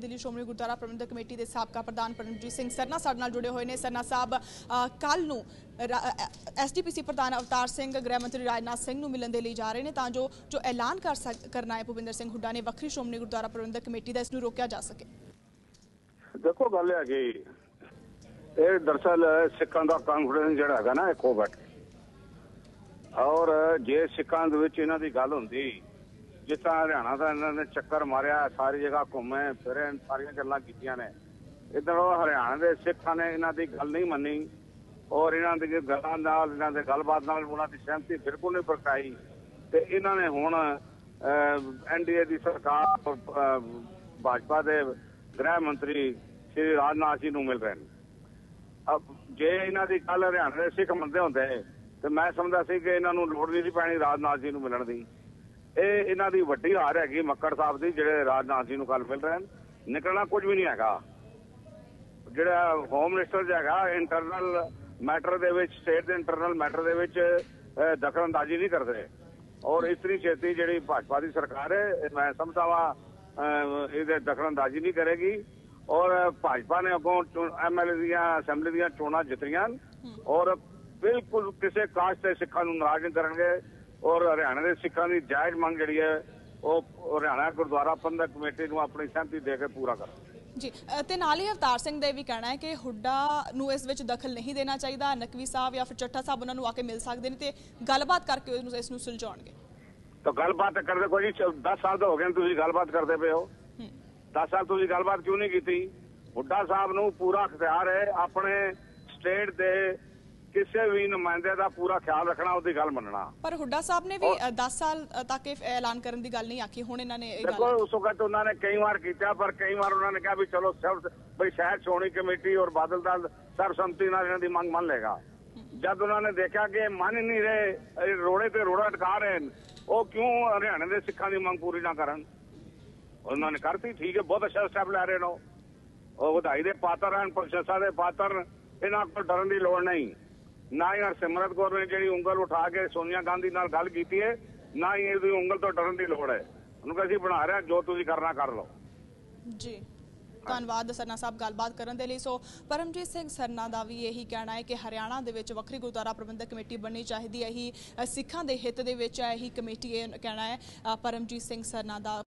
Delhi Shiromani Gurdwara Prabandhak committee ਦੇ ਸਾਬਕਾ ਪ੍ਰਧਾਨ ਪਰਮਜੀਤ ਸਿੰਘ ਸਰਨਾ ਸਾਡੇ ਨਾਲ ਜੁੜੇ ਹੋਏ ਨੇ। ਸਰਨਾ ਸਾਹਿਬ ਕੱਲ ਨੂੰ ਐਸਡੀਪੀਸੀ ਪ੍ਰਧਾਨ ਅਵਤਾਰ ਸਿੰਘ, ਗ੍ਰਹਿ ਮੰਤਰੀ ਰਾਜਨਾਥ ਸਿੰਘ ਨੂੰ ਮਿਲਣ ਦੇ ਲਈ ਜਾ ਰਹੇ ਨੇ ਤਾਂ ਜੋ ਜੋ ਐਲਾਨ ਕਰ ਕਰਨਾ ਹੈ ਭੁਪਿੰਦਰ ਸਿੰਘ ਹੁੱਡਾ ਨੇ ਵੱਖਰੀ ਸ਼੍ਰੋਮਣੀ ਗੁਰਦੁਆਰਾ ਪ੍ਰਬੰਧਕ ਕਮੇਟੀ ਦਾ ਇਸ ਨੂੰ ਰੋਕਿਆ ਜਾ ਸਕੇ। ਦੇਖੋ ਗੱਲ ਹੈ ਕਿ ਇਹ ਦਰਸਲ ਸਿੱਖਾਂ ਦਾ ਕਾਨਫੀਡੈਂਸ ਜਿਹੜਾ ਹੈਗਾ ਨਾ ਇਹ ਖੋ ਔਰ ਜੇ ਸਿੱਖਾਂ ਦੇ ਵਿੱਚ ਇਹਨਾਂ ਦੀ ਗੱਲ ਹੁੰਦੀ ਜਿਸ ਤਰ੍ਹਾਂ ਹਰਿਆਣਾ ਦਾ ਇਹਨਾਂ ਨੇ ਚੱਕਰ ਮਾਰਿਆ, ਸਾਰੀ ਜਗ੍ਹਾ ਘੁੰਮੇ, ਫਿਰੇ, ਸਾਰੀਆਂ ਗੱਲਾਂ ਕੀਤੀਆਂ ਨੇ। ਇਧਰ ਉਹ ਹਰਿਆਣਾ ਦੇ ਸਿੱਖਾਂ ਨੇ ਇਹਨਾਂ ਦੀ ਗੱਲ ਨਹੀਂ ਮੰਨੀ। ਔਰ ਇਹਨਾਂ ਦੀ ਗੱਲਾਂ ਨਾਲ, ਇਹਨਾਂ ਦੇ ਗੱਲਬਾਤ ਨਾਲ ਉਹਨਾਂ ਦੀ ਸਹਿਮਤੀ ਬਿਲਕੁਲ ਨਹੀਂ ਪ੍ਰਗਟਾਈ। ਤੇ ਇਹਨਾਂ ਨੇ ਹੁਣ ਐਨਡੀਏ ਦੀ ਸਰਕਾਰ ਭਾਜਪਾ ਦੇ ਗ੍ਰਹਿ ਮੰਤਰੀ ਸ਼੍ਰੀ ਰਾਜਨਾਥ ਜੀ ਨੂੰ ਮਿਲ ਰਹੇ ਨੇ। ਅਬ ਜੇ ਇਹਨਾਂ ਦੀ ਗੱਲ ਹਰਿਆਣਾ ਦੇ ਸਿੱਖ ਮੰਨਦੇ ਹੁੰਦੇ, ਤੇ ਮੈਂ ਸਮਝਦਾ ਸੀ ਕਿ ਇਹਨਾਂ ਨੂੰ ਲੋੜ ਨਹੀਂ ਸੀ ਪੈਣੀ ਰਾਜਨਾਥ ਜੀ ਨੂੰ ਮਿਲਣ ਦੀ। ਇਹ ਇਹਨਾਂ ਦੀ ਵੱਡੀ ਹਾਰ ਹੈਗੀ ਮੱਕੜ ਸਾਹਿਬ ਦੀ ਜਿਹੜੇ ਰਾਜਨਾਥ ਜੀ ਨੂੰ ਕੱਲ ਮਿਲ ਰਹੇ ਨੇ ਨਿਕਲਣਾ ਕੁਝ ਵੀ ਨਹੀਂ ਹੈਗਾ। ਜਿਹੜਾ ਹੋਮ ਮਿਨਿਸਟਰ ਹੈਗਾ ਇੰਟਰਨਲ ਮੈਟਰ ਦੇ ਵਿੱਚ ਸਟੇਟ ਦੇ ਇੰਟਰਨਲ ਮੈਟਰ ਦੇ ਵਿੱਚ ਦਖਲਅੰਦਾਜ਼ੀ ਨਹੀਂ ਕਰਦੇ। ਔਰ ਇਤਨੀ ਛੇਤੀ ਜਿਹੜੀ ਭਾਜਪਾ ਦੀ ਸਰਕਾਰ ਹੈ ਮੈਂ ਸਮਝਦਾ ਵਾ ਅਹ, ਇਹਦੇ ਦਖਲਅੰਦਾਜ਼ੀ ਨਹੀਂ ਕਰੇਗੀ। ਔਰ ਭਾਜਪਾ ਨੇ ਅੱਗੋਂ ਐਮਐਲਏ ਦੀਆਂ ਅਸੈਂਬਲੀ ਦੀਆਂ ਚੋਣਾਂ ਜਿੱਤੀਆਂ ਔਰ ਬਿਲਕੁਲ ਕਿਸੇ ਕਾਸਟ ਦੇ ਸਿੱਖਾਂ ਨੂੰ ਨਾਰਾਜ਼ ਨਹੀਂ ਕਰਨਗੇ। ਔਰ ਹਰਿਆਣਾ ਦੇ ਸਿੱਖਾਂ ਦੀ ਜਾਇਜ਼ ਮੰਗ ਜਿਹੜੀ ਹੈ ਉਹ ਹਰਿਆਣਾ ਗੁਰਦੁਆਰਾ ਪ੍ਰਬੰਧਕ ਕਮੇਟੀ ਨੂੰ ਆਪਣੀ ਸਹਿਮਤੀ ਦੇ ਕੇ ਪੂਰਾ ਕਰਨਗੇ ਜੀ ਤੇ ਨਾਲ ਹੀ ਅਵਤਾਰ ਸਿੰਘ ਦਾ ਵੀ ਕਹਿਣਾ ਹੈ ਕਿ ਹੁੱਡਾ ਨੂੰ ਇਸ ਵਿੱਚ ਦਖਲ ਨਹੀਂ ਦੇਣਾ ਚਾਹੀਦਾ ਨਕਵੀ ਸਾਹਿਬ ਜਾਂ ਫਿਰ ਚੱਠਾ ਸਾਹਿਬ ਉਹਨਾਂ ਨੂੰ ਆ ਕੇ ਮਿਲ ਸਕਦੇ ਨੇ ਤੇ ਗੱਲਬਾਤ ਕਰਕੇ ਨੂੰ ਇਸ ਨੂੰ ਸੁਲਝਾਉਣਗੇ। ਤਾਂ ਗੱਲਬਾਤ ਕਰਦੇ ਕੋਈ ਨਹੀਂ 10 ਸਾਲ ਤਾਂ ਹੋ ਗਏ ਤੁਸੀਂ ਗੱਲਬਾਤ ਕਰਦੇ ਪਏ ਹੋ। ਹੂੰ। 10 ਸਾਲ ਤੁਸੀਂ ਗੱਲਬਾਤ ਕਿਉਂ ਨਹੀਂ ਕੀਤੀ? ਹੁੱਡਾ ਸਾਹਿਬ ਨੂੰ ਪੂਰਾ ਅਖਤਿਆਰ ਹੈ ਆਪਣੇ ਸਟੇਟ ਦੇ ਕਿਸੇ ਵੀ ਨੁਮਾਇੰਦੇ ਦਾ ਪੂਰਾ ਖਿਆਲ ਰੱਖਣਾ ਉਹਦੀ ਗੱਲ ਮੰਨਣਾ। ਪਰ ਹੁੱਡਾ ਸਾਹਿਬ ਨੇ ਵੀ 10 ਸਾਲ ਤੱਕ ਇਹ ਐਲਾਨ ਕਰਨ ਦੀ ਗੱਲ ਨਹੀਂ ਆਖੀ ਹੁਣ ਇਹਨਾਂ ਨੇ ਇਹ ਦੇਖੋ ਗੱਲ ਉਸ ਵਕਤ ਉਹਨਾਂ ਨੇ ਕਈ ਵਾਰ ਕੀਤਾ ਪਰ ਕਈ ਵਾਰ ਉਹਨਾਂ ਨੇ ਕਿਹਾ ਵੀ ਚਲੋ ਸਭ ਬਈ ਸ਼ਾਇਦ ਚੋਣੀ ਕਮੇਟੀ ਔਰ ਬਾਦਲ ਦਲ ਸਰਬਸੰਮਤੀ ਨਾਲ ਇਹਨਾਂ ਦੀ ਮੰਗ ਮੰਨ ਲੇਗਾ ਜਦ ਉਹਨਾਂ ਨੇ ਦੇਖਿਆ ਕਿ ਮੰਨ ਨਹੀਂ ਰਹੇ ਰੋੜੇ ਤੇ ਰੋੜਾ ਟਕਾ ਰਹੇ ਉਹ ਕਿਉਂ ਹਰਿਆਣੇ ਦੇ ਸਿੱਖਾਂ ਦੀ ਮੰਗ ਪੂਰੀ ਨਾ ਕਰਨ? ਉਹਨਾਂ ਨੇ ਕਰਤੀ ਠੀਕ ਹੈ ਬਹੁਤ ਅੱਛਾ ਸਟੈਪ ਲੈ ਰਹੇ ਨੇ ਉਹ। ਉਹ ਵਧਾਈ ਦੇ ਪਾਤਰ ਹਨ ਪ੍ਰਸ਼ੰਸਾ ਦੇ ਪਾਤਰ ਇਹਨਾਂ ਕੋਲ ਡਰਨ ਦੀ ਲੋੜ ਨਹੀਂ। ਨਾ ਹੀ ਹਰਸਿਮਰਤ ਕੌਰ ਨੇ ਜਿਹੜੀ ਉਂਗਲ ਉਠਾ ਕੇ ਸੋਨੀਆ ਗਾਂਧੀ ਨਾਲ ਗੱਲ ਕੀਤੀ ਹੈ, ਨਾ ਹੀ ਇਹਦੀ ਉਂਗਲ ਤੋਂ ਡਰਨ ਦੀ ਲੋੜ ਹੈ। ਉਹਨੂੰ ਕਹਿੰਦੇ ਬਣਾ ਰਹੇ ਜੋ ਤੁਸੀਂ ਕਰਨਾ ਕਰ ਲਓ। ਜੀ। ਧੰਨਵਾਦ ਸਰਨਾ ਸਾਹਿਬ ਗੱਲਬਾਤ ਕਰਨ ਦੇ ਲਈ। ਸੋ ਪਰਮਜੀਤ ਸਿੰਘ ਸਰਨਾ ਦਾ ਵੀ ਇਹੀ ਕਹਿਣਾ ਹੈ ਕਿ ਹਰਿਆਣਾ ਦੇ ਵਿੱਚ ਵੱਖਰੀ ਗੁਰਦੁਆਰਾ ਪ੍ਰਬੰਧਕ ਕਮੇਟੀ ਬਣਨੀ ਚਾਹੀਦੀ ਹੈ। ਇਹੀ ਸਿੱਖਾਂ ਦੇ ਹਿੱਤ ਦੇ ਵਿੱਚ ਹੈ ਇਹੀ ਕਮੇਟੀ ਇਹ ਕਹਿਣਾ ਹੈ ਪਰਮਜੀਤ ਸਿੰਘ ਸਰਨਾ ਦਾ।